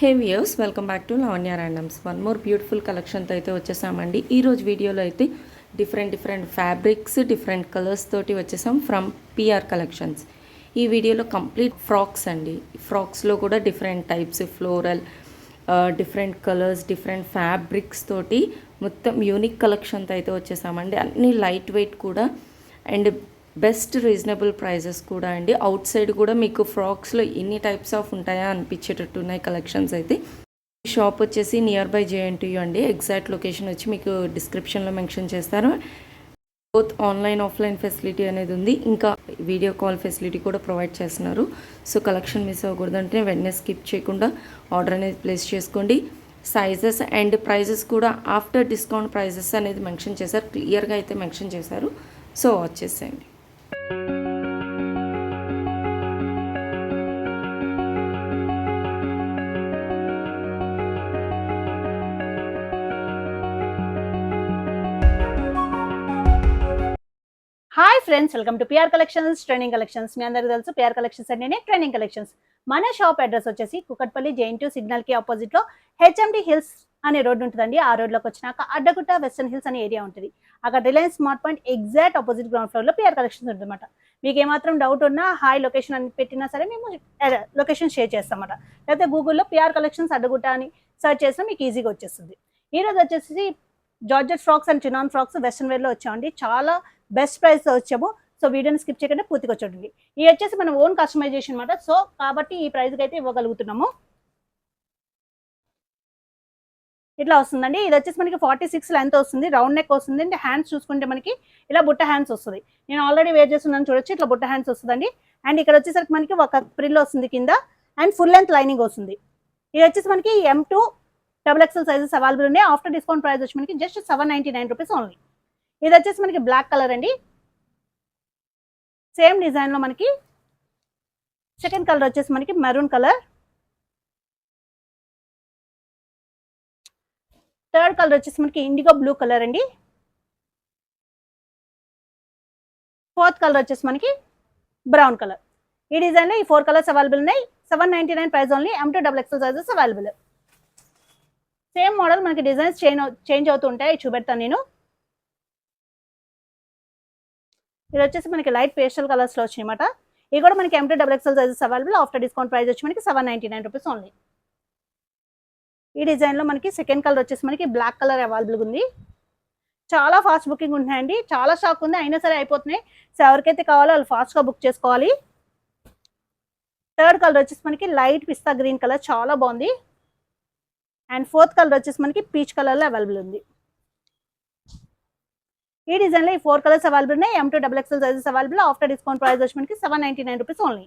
Hey views welcome back to Lavanya randoms. One more beautiful కలెక్షన్తో అయితే వచ్చేసామండి. ఈరోజు వీడియోలో అయితే different different fabrics different colours తోటి వచ్చేసాం ఫ్రమ్ పిఆర్ కలెక్షన్స్. ఈ వీడియోలో కంప్లీట్ ఫ్రాక్స్ అండి. ఫ్రాక్స్లో కూడా different types floral different colours different fabrics తోటి మొత్తం యూనిక్ కలెక్షన్తో అయితే వచ్చేసామండి. అన్నీ లైట్ వెయిట్ కూడా అండ్ బెస్ట్ రీజనబుల్ ప్రైజెస్ కూడా అండి. అవుట్ సైడ్ కూడా మీకు ఫ్రాక్స్లో ఎన్ని టైప్స్ ఆఫ్ ఉంటాయా అనిపించేటట్టు ఉన్నాయి కలెక్షన్స్ అయితే. ఈ షాప్ వచ్చేసి నియర్ బై జేఎన్టీయూ అండి. ఎగ్జాక్ట్ లొకేషన్ వచ్చి మీకు డిస్క్రిప్షన్లో మెన్షన్ చేస్తారు బోత్ ఆన్లైన్ ఆఫ్లైన్ ఫెసిలిటీ అనేది ఉంది. ఇంకా వీడియో కాల్ ఫెసిలిటీ కూడా ప్రొవైడ్ చేస్తున్నారు. సో కలెక్షన్ మిస్ అవ్వకూడదంటే వెంటనే స్కిప్ చేయకుండా ఆర్డర్ అనేది ప్లేస్ చేసుకోండి. సైజెస్ అండ్ ప్రైజెస్ కూడా ఆఫ్టర్ డిస్కౌంట్ ప్రైజెస్ అనేది మెన్షన్ చేశారు. క్లియర్గా అయితే మెన్షన్ చేశారు. సో వచ్చేసేయండి. Hi friends welcome to PR collections training collections మీ అందరికీ తెలుసు పిఆర్ కలెక్షన్స్ అంటేనే ట్రైనింగ్ కలెక్షన్స్ మన షాప్ అడ్రస్ వచ్చేసి కుకట్పల్లి జైన్ టూ సిగ్నల్కి ఆపోజిట్లో హెచ్ఎండి హిల్స్ అనే రోడ్ ఉంటుందండి. ఆ రోడ్లోకి వచ్చినాక అడ్డగుట్ట వెస్టర్న్ హిల్స్ అనే ఏరియా ఉంటుంది. అక్కడ Reliance smart point exact opposite ground ఫ్లోర్లో పిఆర్ కలెక్షన్స్ ఉంటుందన్నమాట. మీకు ఏమాత్రం డౌట్ ఉన్నా హాయ్ లొకేషన్ అని పెట్టినా సరే మేము లొకేషన్ షేర్ చేస్తామన్నమాట. లేకపోతే గూగుల్లో పిఆర్ కలెక్షన్స్ అడ్డగుట్ట అని సెర్చ్ చేసినా మీకు ఈజీగా వచ్చేస్తుంది. ఈ రోజు వచ్చేసి georgette frocks and chinon frocks western వేర్లో వచ్చామండి. చాలా బెస్ట్ ప్రైస్తో వచ్చాము. సో వీడియోని స్కిప్ చేయకుండా పూర్తిగా చూడండి. ఇది వచ్చేసి మనం ఓన్ కస్టమైజేషన్ అనమాట సో కాబట్టి ఈ ప్రైస్కి అయితే ఇవ్వగలుగుతున్నాము. ఇట్లా వస్తుందండి. ఇది వచ్చేసి మనకి ఫార్టీ సిక్స్ లెంత్ వస్తుంది. రౌండ్ నెక్ వస్తుంది. అంటే హ్యాండ్స్ చూసుకుంటే మనకి ఇలా బుట్ట హ్యాండ్స్ వస్తుంది. నేను ఆల్రెడీ వేర్ చేస్తున్నాను చూడొచ్చు. ఇట్లా బుట్ట హ్యాండ్స్ వస్తుందండి. అండ్ ఇక్కడ వచ్చేసరికి మనకి ఒక ప్రిల్ వస్తుంది కింద. అండ్ ఫుల్ లెంత్ లైనింగ్ వస్తుంది. ఇది వచ్చేసి మనకి M to double XL sizes available ఉన్నాయి. ఆఫ్టర్ డిస్కౌంట్ ప్రైస్ వచ్చి మనకి just seven ninety nine rupees only ఇది వచ్చేసి మనకి బ్లాక్ కలర్ అండి. సేమ్ డిజైన్లో మనకి సెకండ్ కలర్ వచ్చేసి మనకి మెరూన్ కలర్ థర్డ్ కలర్ వచ్చేసి మనకి ఇండిగో బ్లూ కలర్ అండి. ఫోర్త్ కలర్ వచ్చేసి మనకి బ్రౌన్ కలర్ ఈ డిజైన్లో ఈ ఫోర్ కలర్స్ అవైలబుల్ ఉన్నాయి. Seven ninety nine price only M to double XL sizes available same model మనకి డిజైన్స్ చేంజ్ చేంజ్ అవుతూ ఉంటాయి. చూపెడతాను నేను. ఇది వచ్చేసి మనకి లైట్ పేస్టల్ కలర్స్లో వచ్చినాయన్నమాట ఇది కూడా మనకి M to double XL sizes available after discount price వచ్చి మనకి seven ninety nine rupees only ఈ డిజైన్లో మనకి సెకండ్ కలర్ వచ్చేసి మనకి బ్లాక్ కలర్ అవైలబుల్గా ఉంది. చాలా ఫాస్ట్ బుకింగ్ ఉన్నాయండి చాలా షాక్ ఉంది. అయినా సరే అయిపోతున్నాయి. సో ఎవరికైతే కావాలో వాళ్ళు ఫాస్ట్గా బుక్ చేసుకోవాలి. థర్డ్ కలర్ వచ్చేసి మనకి లైట్ పిస్తా గ్రీన్ కలర్ చాలా బాగుంది. అండ్ ఫోర్త్ కలర్ వచ్చేసి మనకి పీచ్ కలర్లో అవైలబుల్ ఉంది. ఈ డిజైన్లో ఈ ఫోర్ కలర్స్ అవైలబుల్ ఉన్నాయి M to double XL sizes available after discount price వచ్చి మనకి seven ninety nine rupees only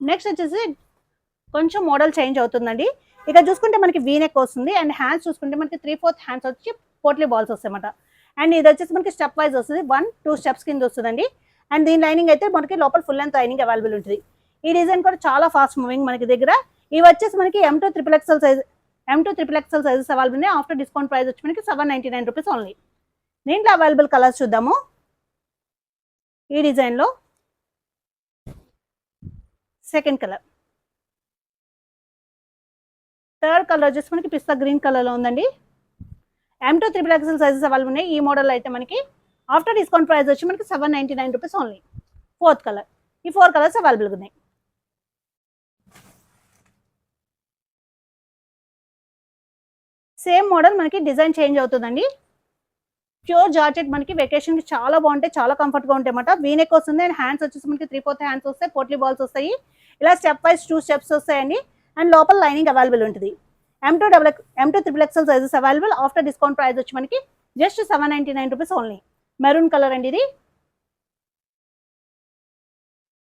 next వచ్చేసి కొంచెం మోడల్ చేంజ్ అవుతుందండి. ఇక చూసుకుంటే మనకి వీనెక్ వస్తుంది అండ్ హ్యాండ్స్ చూసుకుంటే మనకి త్రీ ఫోర్త్ హ్యాండ్స్ వచ్చి పోట్లీ బాల్స్ వస్తాయన్నమాట. అండ్ ఇది వచ్చేసి మనకి స్టెప్ వైజ్ వస్తుంది. వన్ టూ స్టెప్స్ కింద వస్తుందండి. అండ్ దీని లైనింగ్ అయితే మనకి లోపల ఫుల్ లెంత్ లైనింగ్ అవైలబుల్ ఉంటుంది. ఈ డిజైన్ కూడా చాలా ఫాస్ట్ మూవింగ్ మనకి దగ్గర. ఇవి వచ్చేసి మనకి M to triple XL size M to triple XL sizes available ఉన్నాయి. ఆఫ్టర్ డిస్కౌంట్ ప్రైస్ వచ్చి మనకి seven ninety nine rupees only దీంట్లో అవైలబుల్ కలర్స్ చూద్దాము. ఈ డిజైన్లో సెకండ్ కలర్ థర్డ్ కలర్ వచ్చేసి మనకి పిస్తా గ్రీన్ కలర్లో ఉందండి. M to triple XL sizes available ఉన్నాయి. ఈ మోడల్ అయితే మనకి ఆఫ్టర్ డిస్కౌంట్ ప్రైస్ వచ్చి మనకి seven ninety nine rupees only fourth colour ఈ ఫోర్ కలర్స్ అవైలబుల్గా ఉన్నాయి. సేమ్ మోడల్ మనకి డిజైన్ చేంజ్ అవుతుందండి. ప్యూర్ జార్జెట్ మనకి వెకేషన్కి చాలా బాగుంటాయి చాలా కంఫర్ట్గా ఉంటాయి అన్నమాట. వీనెక్ వస్తుంది అండ్ హ్యాండ్స్ వచ్చేసి మనకి త్రీ ఫోర్త్ హ్యాండ్స్ వస్తాయి పోట్లీ బాల్స్ వస్తాయి. ఇలా స్టెప్ వైజ్ టూ స్టెప్స్ వస్తాయండి. అండ్ లోపల లైనింగ్ అవైలబుల్ ఉంటుంది. M to double M to triple XL sizes available after discount price వచ్చి మనకి just seven ninety nine rupees only maroon colour అండి ఇది.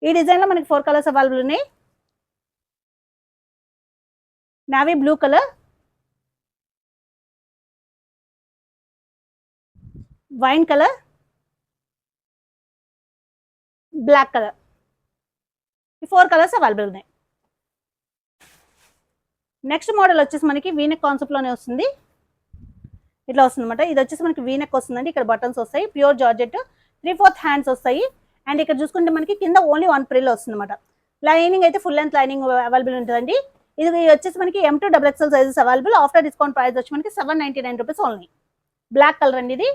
ఈ డిజైన్లో మనకి ఫోర్ కలర్స్ అవైలబుల్ ఉన్నాయి. Navy blue colour wine colour black colour. ఈ ఫోర్ కలర్స్ అవైలబుల్ ఉన్నాయి. నెక్స్ట్ మోడల్ వచ్చేసి మనకి వీనెక్ కాన్సెప్ట్లోనే వస్తుంది. ఇట్లా వస్తుంది అనమాట ఇది వచ్చేసి మనకి వీనెక్ వస్తుందండి. ఇక్కడ బటన్స్ వస్తాయి. Pure georgette three fourth hands వస్తాయి. అండ్ ఇక్కడ చూసుకుంటే మనకి కింద ఓన్లీ వన్ ప్రిల్ వస్తుంది లైనింగ్ అయితే ఫుల్ లెంత్ లైనింగ్ అవైలబుల్ ఉంటుందండి. ఇది వచ్చేసి మనకి M to double XL sizes available after discount price వచ్చి మనకి seven ninety nine rupees only black colour అండి ఇది.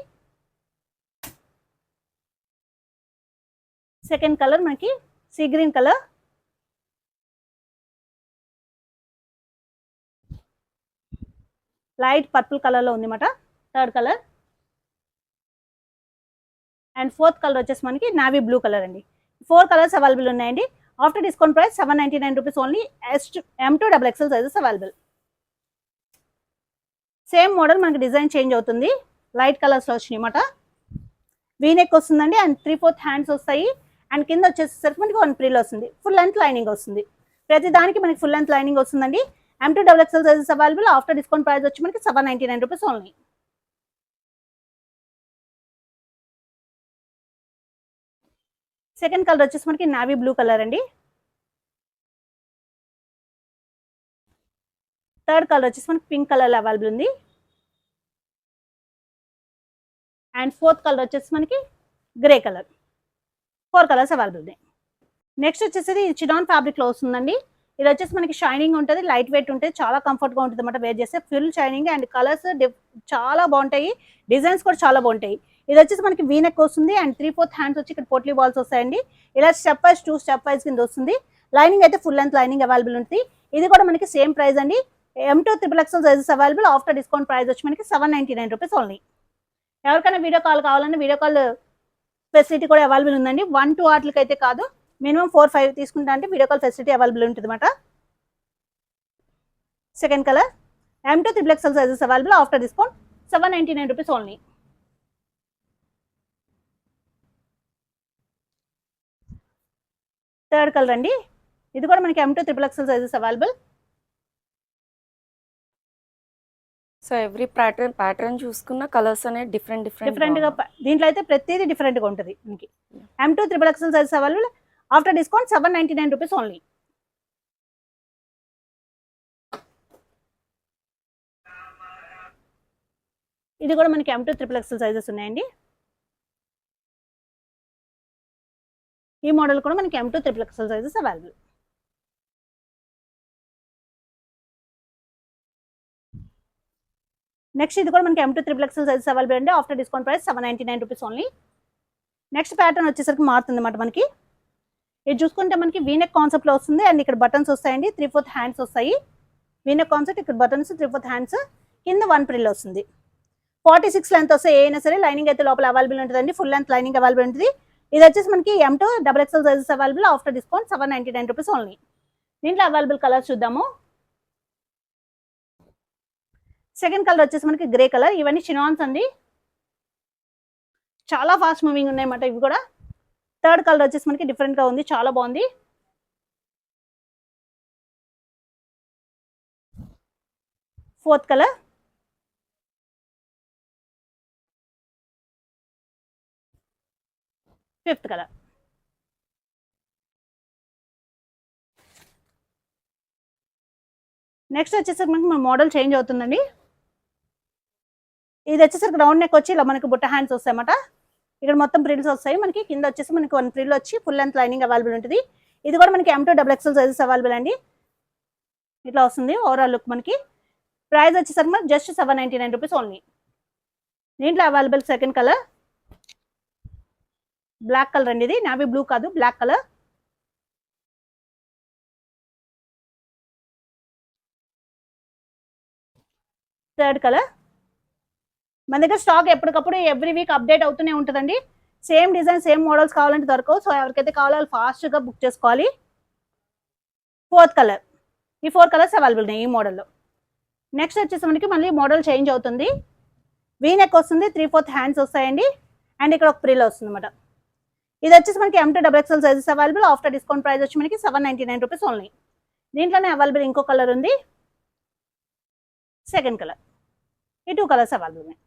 సెకండ్ కలర్ మనకి sea green colour light purple కలర్లో ఉంది అనమాట third colour and fourth colour వచ్చేసి మనకి నావీ బ్లూ కలర్ అండి. ఫోర్ కలర్స్ అవైలబుల్ ఉన్నాయండి. After discount price seven ninety nine rupees only S M to double XL sizes available same model మనకి design change అవుతుంది. Light కలర్స్లో వచ్చినాయి అనమాట V neck వస్తుందండి. అండ్ త్రీ ఫోర్త్ హ్యాండ్స్ వస్తాయి. And కింద వచ్చేసరికి మనకి వన్ ప్రీల్ వస్తుంది. ఫుల్ లెంత్ లైనింగ్ వస్తుంది. ప్రతి దానికి మనకి ఫుల్ లెంత్ లైనింగ్ వస్తుందండి. M to double XL sizes available after discount price వచ్చి మనకి seven ninety nine rupees only second colour వచ్చేసి మనకి నావీ బ్లూ కలర్ అండి. థర్డ్ కలర్ వచ్చేసి మనకి పింక్ కలర్ అవైలబుల్ ఉంది. అండ్ ఫోర్త్ కలర్ వచ్చేసి మనకి grey colour four colours available ఉన్నాయి. నెక్స్ట్ వచ్చేసి చినాన్ ఫ్యాబ్రిక్లో వస్తుందండి ఇది వచ్చేసి మనకి షైనింగ్ ఉంటుంది లైట్ వెయిట్ ఉంటుంది చాలా కంఫర్ట్గా ఉంటుంది అనమాట వేర్ చేస్తే. ఫుల్ షైనింగ్ అండ్ కలర్స్ చాలా బాగుంటాయి. డిజైన్స్ కూడా చాలా బాగుంటాయి. ఇది వచ్చేసి మనకి వీనెక్ వస్తుంది అండ్ త్రీ ఫోర్త్ హ్యాండ్స్ వచ్చి ఇక్కడ పోట్లీ బాల్స్ వస్తాయండి. ఇలా step wise two step wise కింద వస్తుంది. లైనింగ్ అయితే ఫుల్ లెంత్ లైనింగ్ అవైలబుల్ ఉంటుంది. ఇది కూడా మనకి సేమ్ ప్రైస్ అండి. M to triple XL sizes available after discount price వచ్చి మనకి seven ninety nine rupees only ఎవరికైనా వీడియో కాల్ కావాలన్నా వీడియో కాల్ ఫెసిలిటీ కూడా అవైలబుల్ ఉందండి. వన్ టూ ఆర్ట్లకి అయితే కాదు. మినిమం ఫోర్ ఫైవ్ తీసుకుంటా అంటే వీడియో కాల్ ఫెసిలిటీ అవైలబుల్ ఉంటుంది అనమాట second colour. M to triple sizes available after discount seven ninety nine rupees only third colour అండి. ఇది కూడా మనకి M to triple XL sizes available so every pattern pattern చూసుకున్న colours అనేవి different different డిఫరెంట్గా దీంట్లో అయితే ప్రతిదీ డిఫరెంట్గా ఉంటుంది మనకి. M to triple XL sizes available after discount seven ninety nine rupees only ఇది కూడా మనకి M to triple XL sizes ఉన్నాయండి. ఈ మోడల్ కూడా మనకి M to triple XL sizes available next ఇది కూడా మనకి M to triple XL size available అండి. After discount price seven ninety nine rupees only next pattern వచ్చేసరికి మారుతుంది అనమాట మనకి. ఇది చూసుకుంటే మనకి వీనెక్ కాన్సెప్ట్లో వస్తుంది. అండ్ ఇక్కడ బటన్స్ వస్తాయండి. త్రీ ఫోర్త్ హ్యాండ్స్ వస్తాయి. వీనెక్ కాన్సెప్ట్ ఇక్కడ బటన్స్ త్రీ ఫోర్త్ హ్యాండ్స్ కింద వన్ ప్రిల్ వస్తుంది. ఫార్టీ సిక్స్ లెంత్ వస్తే ఏమైనా అయినా సరే లైనింగ్ అయితే లోపల అవైలబుల్ ఉంటుందండి. ఫుల్ లెంత్ లైనింగ్ అవైలబుల్ ఉంటుంది. ఇది వచ్చేసి మనకి M to double XL sizes available after discount seven ninety nine rupees only దీంట్లో అవైలబుల్ కలర్స్ చూద్దాము. సెకండ్ కలర్ వచ్చేసి మనకి గ్రే కలర్ ఇవన్నీ చినాన్స్ అండి. చాలా ఫాస్ట్ మూవింగ్ ఉన్నాయన్నమాట ఇవి కూడా. థర్డ్ కలర్ వచ్చేసి మనకి డిఫరెంట్గా ఉంది. చాలా బాగుంది. Fourth colour fifth colour next వచ్చేసరికి మనకి మన మోడల్ చేంజ్ అవుతుందండి. ఇది వచ్చేసరికి రౌండ్ నెక్ వచ్చి ఇలా మనకి బుట్ట హ్యాండ్స్ వస్తాయన్నమాట. ఇక్కడ మొత్తం ప్రిల్స్ వస్తాయి. మనకి కింద వచ్చేసి మనకి వన్ ప్రిల్ వచ్చి ఫుల్ లెంత్ లైనింగ్ అవైలబుల్ ఉంటుంది. ఇది కూడా మనకి M to double XL sizes available అండి. ఇట్లా వస్తుంది ఓవరాల్ లుక్ మనకి. ప్రైస్ వచ్చేసరికి మనకి just seven ninety nine rupees only దీంట్లో available second colour black colour అండి ఇది. నావీ బ్లూ కాదు బ్లాక్ కలర్ థర్డ్ కలర్ మన దగ్గర స్టాక్ ఎప్పటికప్పుడు ఎవ్రీ వీక్ అప్డేట్ అవుతూనే ఉంటుందండి. సేమ్ డిజైన్ సేమ్ మోడల్స్ కావాలంటే దొరకవు. సో ఎవరికైతే కావాలో వాళ్ళు ఫాస్ట్గా బుక్ చేసుకోవాలి. ఫోర్త్ కలర్ ఈ ఫోర్ కలర్స్ అవైలబుల్ ఉన్నాయి ఈ మోడల్లో నెక్స్ట్ వచ్చేసి మనకి మళ్ళీ మోడల్ చేంజ్ అవుతుంది. వీ నెక్ వస్తుంది త్రీ ఫోర్త్ హ్యాండ్స్ వస్తాయండి. అండ్ ఇక్కడ ఒక ప్రిల్ వస్తుంది అనమాట ఇది వచ్చేసి మనకి M to double XL sizes available after discount price వచ్చి మనకి seven ninety nine rupees only దీంట్లోనే అవైలబుల్ ఇంకో కలర్ ఉంది. సెకండ్ కలర్ ఈ టూ కలర్స్ అవైలబుల్ ఉన్నాయి.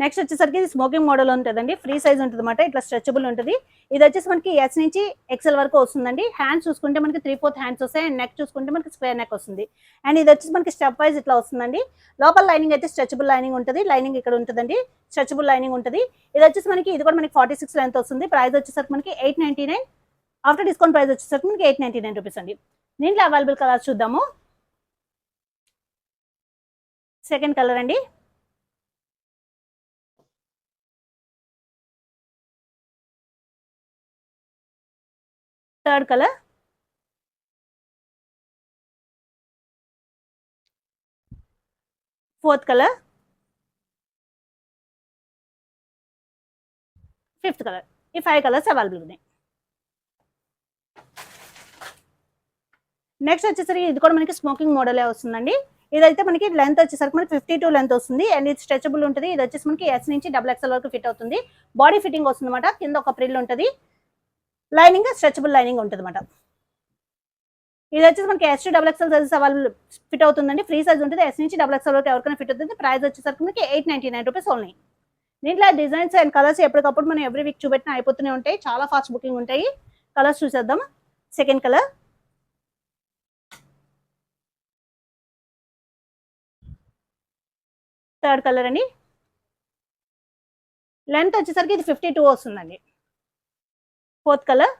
నెక్స్ట్ వచ్చేసరికి ఇది స్మోకింగ్ మోడల్ ఉంటుందండి. ఫ్రీ సైజ్ ఉంటుంది అనమాట ఇట్లా స్ట్రెచబుల్ ఉంటుంది. ఇది వచ్చేసి మనకి ఎస్ నుంచి ఎక్సెల్ వరకు వస్తుందండి. హ్యాండ్స్ చూసుకుంటే మనకి త్రీ ఫోర్త్ హ్యాండ్స్ వస్తాయి. అండ్ నెక్ చూసుకుంటే మనకి స్క్వేర్ నెక్ వస్తుంది. అండ్ ఇది వచ్చేసి మనకి స్టెప్ వైజ్ ఇట్లా వస్తుందండి. లోపల లైనింగ్ అయితే స్ట్రెచబుల్ లైనింగ్ ఉంటుంది. లైనింగ్ ఇక్కడ ఉంటుందండి. స్ట్రెచబుల్ లైనింగ్ ఉంటుంది. ఇది వచ్చేసి మనకి ఇది కూడా మనకి ఫార్టీ సిక్స్ లెంత్ వస్తుంది. ప్రైస్ వచ్చేసరికి మనకి eight ninety nine after discount price వచ్చేసరికి మనకి ఎయిట్ నైన్టీ నైన్ రూపీస్ అండి. దీంట్లో అవైలబుల్ కలర్స్ చూద్దాము. సెకండ్ కలర్ అండి. Third colour fourth colour fifth colour ఈ ఫైవ్ కలర్స్ అవైలబుల్ ఉన్నాయి. నెక్స్ట్ వచ్చేసరికి ఇది కూడా మనకి స్మోకింగ్ మోడలే వస్తుందండి. ఇదైతే మనకి లెంత్ వచ్చేసరికి మనకి ఫిఫ్టీ టూ లెంత్ వస్తుంది. అండ్ ఇది స్ట్రెచబుల్ ఉంటుంది. ఇది వచ్చేసి మనకి ఎస్ నుంచి డబుల్ ఎక్స్ఎల్ వరకు ఫిట్ అవుతుంది. బాడీ ఫిట్టింగ్ వస్తుంది అనమాట కింద ఒక ప్రిల్ ఉంటుంది. లైనింగ్ స్ట్రెచబుల్ లైనింగ్ ఉంటుంది అనమాట ఇది వచ్చేసి మనకి S double XL sizes available fit అవుతుందండి. ఫ్రీ సైజ్ ఉంటుంది. ఎస్ నుంచి డబుల్ ఎక్స్ఎల్ వరకు ఎవరికైనా ఫిట్ అవుతుంది. ప్రైస్ వచ్చేసరికి మనకి eight ninety nine rupees only దీంట్లో డిజైన్స్ అండ్ కలర్స్ ఎప్పటికప్పుడు మనం ఎవ్రీ వీక్ చూపెట్టిన అయిపోతూనే ఉంటాయి. చాలా ఫాస్ట్ బుకింగ్ ఉంటాయి. కలర్స్ చూసేద్దాం. సెకండ్ కలర్ థర్డ్ కలర్ అండి. లెంత్ వచ్చేసరికి ఇది ఫిఫ్టీ టూ వస్తుందండి. Fourth colour.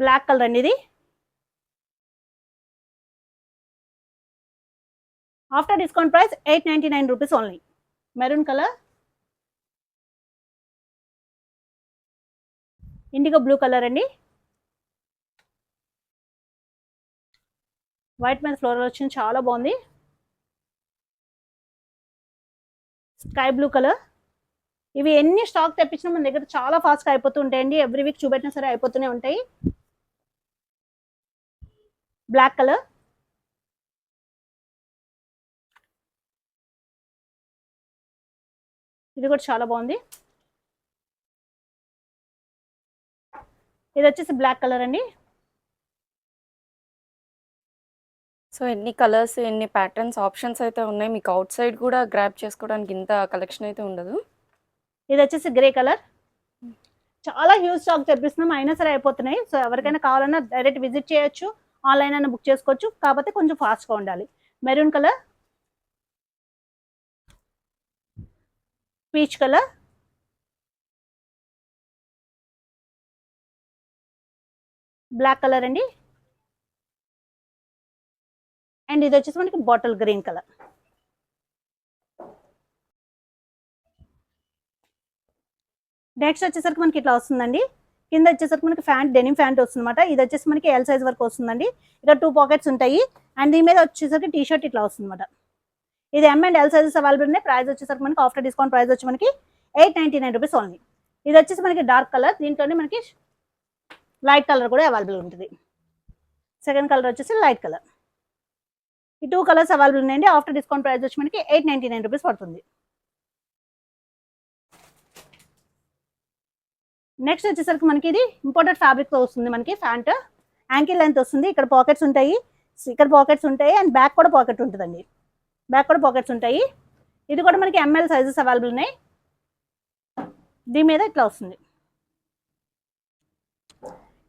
బ్లాక్ కలర్ అండి ఇది. After discount price eight ninety nine rupees only. Maroon colour. Indigo blue colour అండి. వైట్ మీద ఫ్లోరల్ వచ్చింది చాలా బాగుంది. Sky blue colour. ఇవి ఎన్ని స్టాక్ తెప్పించినా మన దగ్గర చాలా ఫాస్ట్గా అయిపోతూ ఉంటాయండి. ఎవ్రీ వీక్ చూపెట్టినా సరే అయిపోతూనే ఉంటాయి. బ్లాక్ కలర్ ఇది కూడా చాలా బాగుంది. ఇది వచ్చేసి బ్లాక్ కలర్ అండి. సో ఎన్ని కలర్స్ ఎన్ని ప్యాటర్న్స్ ఆప్షన్స్ అయితే ఉన్నాయి. మీకు అవుట్ సైడ్ కూడా గ్రాప్ చేసుకోవడానికి ఇంత కలెక్షన్ అయితే ఉండదు. ఇది వచ్చేసి గ్రే కలర్. చాలా హ్యూజ్ స్టాక్ తెప్పిస్తున్నాం. అయినా సరే అయిపోతున్నాయి. సో ఎవరికైనా కావాలన్నా డైరెక్ట్ విజిట్ చేయొచ్చు. ఆన్లైన్ అయినా బుక్ చేసుకోవచ్చు. కాకపోతే కొంచెం ఫాస్ట్గా ఉండాలి. Maroon colour peach colour black colour అండి. అండ్ ఇది వచ్చేసి మనకి బాటిల్ గ్రీన్ కలర్ నెక్స్ట్ వచ్చేసరికి మనకి ఇట్లా వస్తుందండి. కింద వచ్చేసరికి మనకి ఫ్యాంట్ డెనిమ్ ఫ్యాంట్ వస్తుందన్నమాట. ఇది వచ్చేసి మనకి ఎల్ సైజ్ వరకు వస్తుందండి. ఇక్కడ టూ పాకెట్స్ ఉంటాయి. అండ్ దీని మీద వచ్చేసరికి టీ షర్ట్ ఇట్లా వస్తుందన్నమాట. ఇది M and L sizes available ఉన్నాయి. ప్రైస్ వచ్చేసరికి మనకి ఆఫ్టర్ డిస్కౌంట్ ప్రైస్ వచ్చి మనకి eight ninety nine rupees only ఇది వచ్చేసి మనకి డార్క్ కలర్ దీంట్లోనే మనకి లైట్ కలర్ కూడా అవైలబుల్ ఉంటుంది. సెకండ్ కలర్ వచ్చేసి లైట్ కలర్ ఈ టూ కలర్స్ అవైలబుల్ ఉన్నాయండి. ఆఫ్టర్ డిస్కౌంట్ ప్రైస్ వచ్చి మనకి ఎయిట్ నైంటీ నైన్ రూపీస్ పడుతుంది. నెక్స్ట్ వచ్చేసరికి మనకి ఇది ఇంపోర్టెడ్ ఫ్యాబ్రిక్తో వస్తుంది మనకి ఫ్యాంట్ యాంకిల్ లెంత్ వస్తుంది. ఇక్కడ పాకెట్స్ ఉంటాయి. ఇక్కడ పాకెట్స్ ఉంటాయి. అండ్ బ్యాక్ కూడా పాకెట్ ఉంటుందండి. బ్యాక్ కూడా పాకెట్స్ ఉంటాయి. ఇది కూడా మనకి ఎంఎల్ సైజెస్ అవైలబుల్ ఉన్నాయి. దీని మీద ఇట్లా వస్తుంది.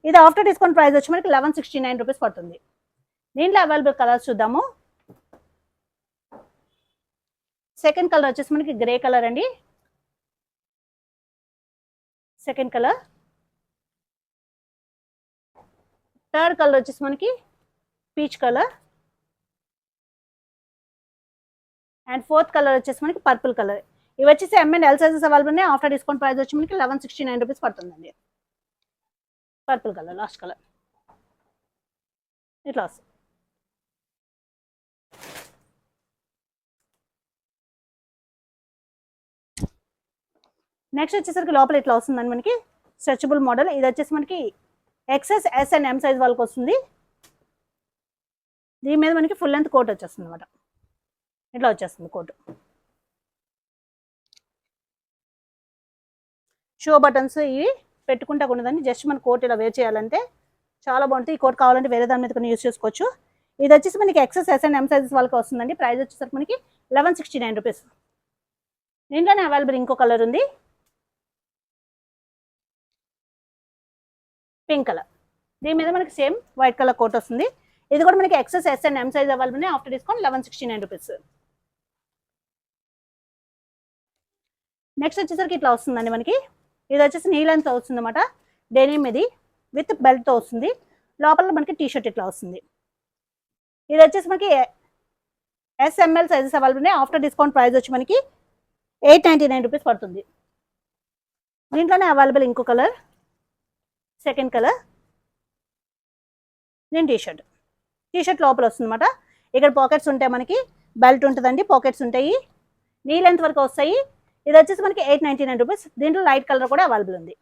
ఇది ఆఫ్టర్ డిస్కౌంట్ ప్రైస్ వచ్చి మనకి లెవెన్ సిక్స్టీ నైన్ రూపీస్ పడుతుంది. దీంట్లో అవైలబుల్ కలర్స్ చూద్దాము. సెకండ్ కలర్ వచ్చేసి మనకి గ్రే కలర్ అండి. Second colour. థర్డ్ కలర్ వచ్చేసి మనకి peach colour. And fourth colour వచ్చేసి మనకి పర్పుల్ కలర్. ఇవి వచ్చేసి M and L sizes available ఉన్నాయి ఆఫ్టర్ డిస్కౌంట్ ప్రైస్ వచ్చి మనకి లెవెన్ సిక్స్టీ నైన్ రూపీస్ పడుతుందండి. Purple colour last colour. ఇట్లా వస్తుంది. నెక్స్ట్ వచ్చేసరికి లోపల ఇట్లా వస్తుందండి మనకి. స్ట్రెచబుల్ మోడల్ ఇది వచ్చేసి మనకి XS S and M size వాళ్ళకి వస్తుంది. దీని మీద మనకి ఫుల్ లెంత్ కోట్ వచ్చేస్తుంది అనమాట ఇట్లా వచ్చేస్తుంది కోట్ షో బటన్స్ ఇవి పెట్టుకుంటా ఉండదండి జస్ట్ మన కోట్ ఇలా వేర్ చేయాలంటే చాలా బాగుంటుంది ఈ కోట్ కావాలంటే వేరే దాని మీద కొన్ని యూస్ చేసుకోవచ్చు. ఇది వచ్చేసి మనకి XS S and M sizes వాళ్ళకి వస్తుందండి. ప్రైస్ వచ్చేసరికి మనకి లెవెన్ సిక్స్టీ నైన్ రూపీస్ దీంట్లోనే అవైలబుల్ ఇంకో కలర్ ఉంది. Pink colour. దీని మీద మనకి సేమ్ వైట్ కలర్ కోట్ వస్తుంది. ఇది కూడా మనకి XS S and M size available ఉన్నాయి after discount eleven sixty nine rupees. Next వచ్చేసరికి ఇట్లా వస్తుందండి మనకి. ఇది వచ్చేసి నీ లెంత్ వస్తుంది అనమాట డెనిమ్ ఇది విత్ బెల్ట్తో వస్తుంది. లోపల మనకి టీ షర్ట్ ఇట్లా వస్తుంది. ఇది వచ్చేసి మనకి S M L sizes available ఉన్నాయి ఆఫ్టర్ డిస్కౌంట్ ప్రైస్ వచ్చి మనకి ఎయిట్ నైంటీ నైన్ రూపీస్ పడుతుంది. దీంట్లోనే అవైలబుల్ ఇంకో కలర్. Second colour. నేను టీ షర్ట్ టీ షర్ట్ లోపల వస్తుందన్నమాట. ఇక్కడ పాకెట్స్ ఉంటాయి మనకి. బెల్ట్ ఉంటుందండి పాకెట్స్ ఉంటాయి. నీ లెంత్ వరకు వస్తాయి. ఇది వచ్చేసి మనకి ఎయిట్ నైంటీ నైన్ రూపీస్. దీంట్లో లైట్ కలర్ కూడా అవైలబుల్ ఉంది.